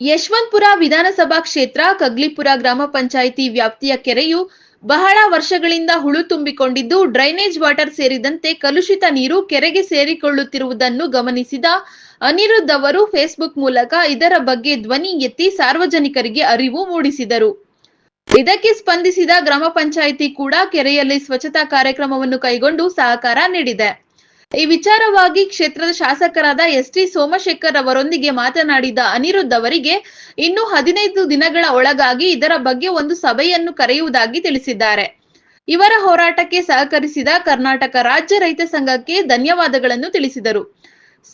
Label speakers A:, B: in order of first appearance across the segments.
A: ಯಶವಂತಪುರ ವಿಧಾನಸಭಾ ಕ್ಷೇತ್ರ, ಕಗ್ಲಿಪುರ ಗ್ರಾಮ ಪಂಚಾಯಿತಿ ವ್ಯಾಪ್ತಿಯ ಕೆರೆಯು ಬಹಳ ವರ್ಷಗಳಿಂದ ಹುಳು ತುಂಬಿಕೊಂಡಿದ್ದು, ಡ್ರೈನೇಜ್ ವಾಟರ್ ಸೇರಿದಂತೆ ಕಲುಷಿತ ನೀರು ಕೆರೆಗೆ ಸೇರಿಕೊಳ್ಳುತ್ತಿರುವುದನ್ನು ಗಮನಿಸಿದ ಅನಿರುದ್ಧ ಅವರು ಫೇಸ್ಬುಕ್ ಮೂಲಕ ಇದರ ಬಗ್ಗೆ ಧ್ವನಿ ಎತ್ತಿ ಸಾರ್ವಜನಿಕರಿಗೆ ಅರಿವು ಮೂಡಿಸಿದರು. ಇದಕ್ಕೆ ಸ್ಪಂದಿಸಿದ ಗ್ರಾಮ ಪಂಚಾಯಿತಿ ಕೂಡ ಕೆರೆಯಲ್ಲಿ ಸ್ವಚ್ಛತಾ ಕಾರ್ಯಕ್ರಮವನ್ನು ಕೈಗೊಂಡು ಸಹಕಾರ ನೀಡಿದೆ. ಈ ವಿಚಾರವಾಗಿ ಕ್ಷೇತ್ರದ ಶಾಸಕರಾದ ಎಸ್ ಟಿ ಸೋಮಶೇಖರ್ ಅವರೊಂದಿಗೆ ಮಾತನಾಡಿದ ಅನಿರುದ್ಧ ಅವರಿಗೆ ಇನ್ನು ಹದಿನೈದು ದಿನಗಳ ಒಳಗಾಗಿ ಇದರ ಬಗ್ಗೆ ಒಂದು ಸಭೆಯನ್ನು ಕರೆಯುವುದಾಗಿ ತಿಳಿಸಿದ್ದಾರೆ. ಇವರ ಹೋರಾಟಕ್ಕೆ ಸಹಕರಿಸಿದ ಕರ್ನಾಟಕ ರಾಜ್ಯ ರೈತ ಸಂಘಕ್ಕೆ ಧನ್ಯವಾದಗಳನ್ನು ತಿಳಿಸಿದರು.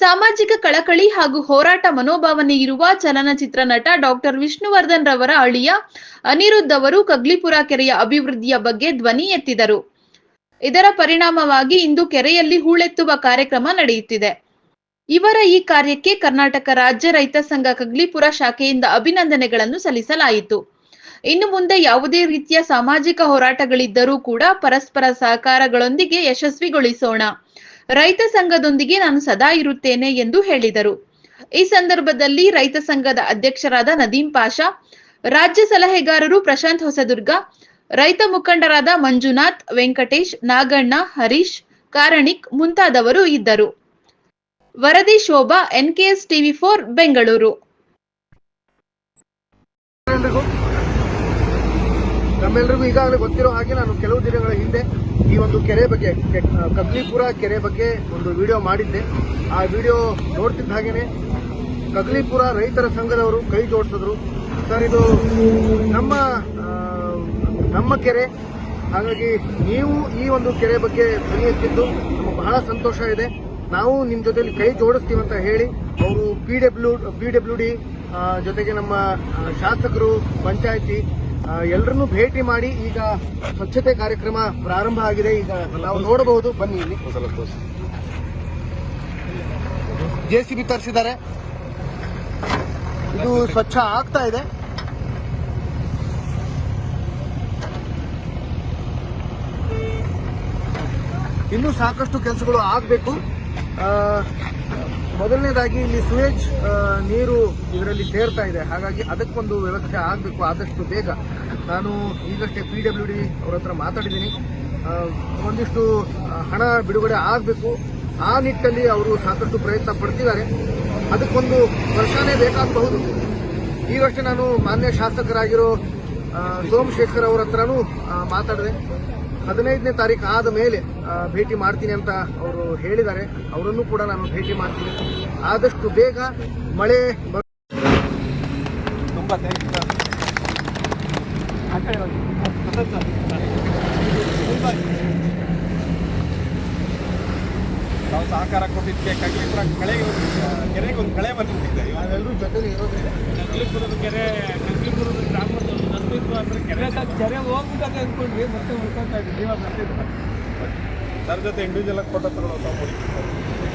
A: ಸಾಮಾಜಿಕ ಕಳಕಳಿ ಹಾಗೂ ಹೋರಾಟ ಮನೋಭಾವನೆ ಇರುವ ಚಲನಚಿತ್ರ ನಟ ಡಾಕ್ಟರ್ ವಿಷ್ಣುವರ್ಧನ್ ರವರ ಅಳಿಯ ಅನಿರುದ್ಧ ಅವರು ಕಗ್ಲಿಪುರ ಕೆರೆಯ ಅಭಿವೃದ್ಧಿಯ ಬಗ್ಗೆ ಧ್ವನಿ ಎತ್ತಿದರು. ಇದರ ಪರಿಣಾಮವಾಗಿ ಇಂದು ಕೆರೆಯಲ್ಲಿ ಹೂಳೆತ್ತುವ ಕಾರ್ಯಕ್ರಮ ನಡೆಯುತ್ತಿದೆ. ಇವರ ಈ ಕಾರ್ಯಕ್ಕೆ ಕರ್ನಾಟಕ ರಾಜ್ಯ ರೈತ ಸಂಘ ಕಗ್ಲಿಪುರ ಶಾಖೆಯಿಂದ ಅಭಿನಂದನೆಗಳನ್ನು ಸಲ್ಲಿಸಲಾಯಿತು. ಇನ್ನು ಮುಂದೆ ಯಾವುದೇ ರೀತಿಯ ಸಾಮಾಜಿಕ ಹೋರಾಟಗಳಿದ್ದರೂ ಕೂಡ ಪರಸ್ಪರ ಸಹಕಾರಗಳೊಂದಿಗೆ ಯಶಸ್ವಿಗೊಳಿಸೋಣ. ರೈತ ಸಂಘದೊಂದಿಗೆ ನಾನು ಸದಾ ಇರುತ್ತೇನೆ ಎಂದು ಹೇಳಿದರು. ಈ ಸಂದರ್ಭದಲ್ಲಿ ರೈತ ಸಂಘದ ಅಧ್ಯಕ್ಷರಾದ ನದೀಂ ಪಾಷಾ, ರಾಜ್ಯ ಸಲಹೆಗಾರರು ಪ್ರಶಾಂತ್ ಹೊಸದುರ್ಗ ರೈತ ಮುಖಂಡರಾದ ಮಂಜುನಾಥ್, ವೆಂಕಟೇಶ್, ನಾಗಣ್ಣ, ಹರೀಶ್, ಕಾರಣಿಕ್ ಮುಂತಾದವರು ಇದ್ದರು. ವರದಿ Shobha, NKS TV four, Bengaluru.
B: ನಮ್ಮೆಲ್ಲರಿಗೂ ಈಗಾಗಲೇ ಗೊತ್ತಿರೋ ಹಾಗೆ ನಾನು ಕೆಲವು ದಿನಗಳ ಹಿಂದೆ ಈ ಒಂದು ಕೆರೆ ಬಗ್ಗೆ ಕಗ್ಲಿಪುರ ಕೆರೆ ಬಗ್ಗೆ ಒಂದು ವಿಡಿಯೋ ಮಾಡಿದ್ದೆ. ಆ ವಿಡಿಯೋ ನೋಡ್ತಿದ್ದ ಹಾಗೇನೆ ಕಗ್ಲಿಪುರ ರೈತರ ಸಂಘದವರು ಕೈ ಜೋಡಿಸಿದ್ರು. ಸರ್, ಇದು ನಮ್ಮ ನಮ್ಮ ಕೆರೆ. ಹಾಗಾಗಿ ನೀವು ಈ ಒಂದು ಕೆರೆ ಬಗ್ಗೆ ಕಲಿಯುತ್ತಿದ್ದು ನಮಗೆ ಬಹಳ ಸಂತೋಷ ಇದೆ. ನಾವು ನಿಮ್ಮ ಜೊತೆಲಿ ಕೈ ಜೋಡಿಸ್ತೀವಿ ಅಂತ ಹೇಳಿ ಅವರು P W P W D ಜೊತೆಗೆ ನಮ್ಮ ಶಾಸಕರು, ಪಂಚಾಯತಿ ಎಲ್ಲರನ್ನೂ ಭೇಟಿ ಮಾಡಿ ಈಗ ಸ್ವಚ್ಛತೆ ಕಾರ್ಯಕ್ರಮ ಪ್ರಾರಂಭ ಆಗಿದೆ. ಈಗ ನಾವು ನೋಡಬಹುದು. ಬನ್ನಿ ಇಲ್ಲಿ. ಜೆ ಸಿ ಬಿ ತರಿಸಿದ್ದಾರೆ. ಇದು ಸ್ವಚ್ಛ ಆಗ್ತಾ ಇದೆ. ಇನ್ನೂ ಸಾಕಷ್ಟು ಕೆಲಸಗಳು ಆಗಬೇಕು. ಮೊದಲನೇದಾಗಿ ಇಲ್ಲಿ ಸುವೇಜ್ ನೀರು ಇದರಲ್ಲಿ ಸೇರ್ತಾ ಇದೆ. ಹಾಗಾಗಿ ಅದಕ್ಕೊಂದು ವ್ಯವಸ್ಥೆ ಆಗಬೇಕು ಆದಷ್ಟು ಬೇಗ. ನಾನು ಈಗಷ್ಟೇ ಪಿ ಡಬ್ಲ್ಯೂ ಡಿ ಅವರ ಹತ್ರ ಮಾತಾಡಿದ್ದೀನಿ. ಒಂದಿಷ್ಟು ಹಣ ಬಿಡುಗಡೆ ಆಗಬೇಕು. ಆ ನಿಟ್ಟಲ್ಲಿ ಅವರು ಸಾಕಷ್ಟು ಪ್ರಯತ್ನ ಪಡ್ತಿದ್ದಾರೆ. ಅದಕ್ಕೊಂದು ವರ್ಷನೇ ಬೇಕಾಗಬಹುದು. ಈಗಷ್ಟೇ ನಾನು ಮಾನ್ಯ ಶಾಸಕರಾಗಿರೋ ಸೋಮಶೇಖರ್ ಅವ್ರ ಹತ್ರನೂ ಮಾತಾಡಿದೆ. ಹದಿನೈದನೇ ತಾರೀಕು ಆದ ಮೇಲೆ ಭೇಟಿ ಮಾಡ್ತೀನಿ ಅಂತ ಅವರು ಹೇಳಿದ್ದಾರೆ. ಅವರನ್ನು ಕೂಡ ನಾನು ಭೇಟಿ ಮಾಡ್ತೀನಿ. ಆದಷ್ಟು ಬೇಗ ಮಳೆ
C: ತುಂಬ ಯು ಸರ್ ನಾವು ಸಹಕಾರ ಕೊಟ್ಟಿದ್ದಕ್ಕೆ ಕಗ್ಲಿಪುರ ಕಳೆಗೆ ಕೆರೆಗೆ ಒಂದು ಕಳೆ ಬಂದಿದ್ದೆ
B: ಇವಾಗೆಲ್ಲರೂ ಜೊತೆಗೆ ಇರೋದ್ರಿಂದ
D: ಕಗ್ಲಿಪುರದ ಕೆರೆ ಕಗ್ಲಿಪುರದ ಗ್ರಾಮದ ಒಂದು ಅಸ್ತಿತ್ವ ಅಂದ್ರೆ ಕೆರೆ
C: ಹೋಗ್ಬಿಟ್ಟದೆ ಅಂದ್ಕೊಂಡ್ವಿ ಮತ್ತೆ ಉಳ್ಕೊಂತ ಇದ್ವಿ ಇವಾಗ ಬರ್ತಿದ್ರು
D: ಸರ್ ಜೊತೆ ಇಂಡಿವಿಜುವಲ್ ಫೋಟೋ ತಗೊಳ್ಳೋ